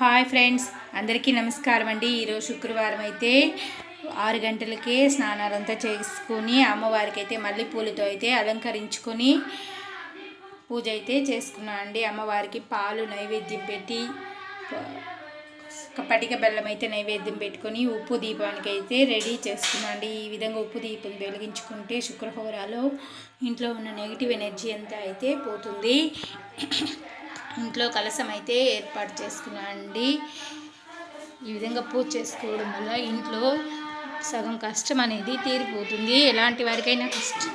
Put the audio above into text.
Hi friends అందరికీ నమస్కారం అండి. ఈరోజు శుక్రవారం అయితే ఆరు గంటలకే స్నానాలంతా చేసుకొని అమ్మవారికి అయితే మళ్ళీ పూలతో అయితే అలంకరించుకొని పూజ అయితే చేసుకున్నాను అండి. అమ్మవారికి పాలు నైవేద్యం పెట్టి పటిక బెల్లం అయితే నైవేద్యం పెట్టుకొని ఉప్పు దీపానికి అయితే రెడీ చేసుకున్నాను అండి. ఈ విధంగా ఉప్పు దీపం వెలిగించుకుంటే శుక్రహోరాలో ఇంట్లో ఉన్న నెగిటివ్ ఎనర్జీ అంతా అయితే పోతుంది. ఇంట్లో కలసం అయితే ఏర్పాటు చేసుకున్నాండి ఈ విధంగా పూజ చేసుకోవడం వల్ల ఇంట్లో సగం కష్టం అనేది తీరిపోతుంది. ఎలాంటి వారికైనా కష్టం.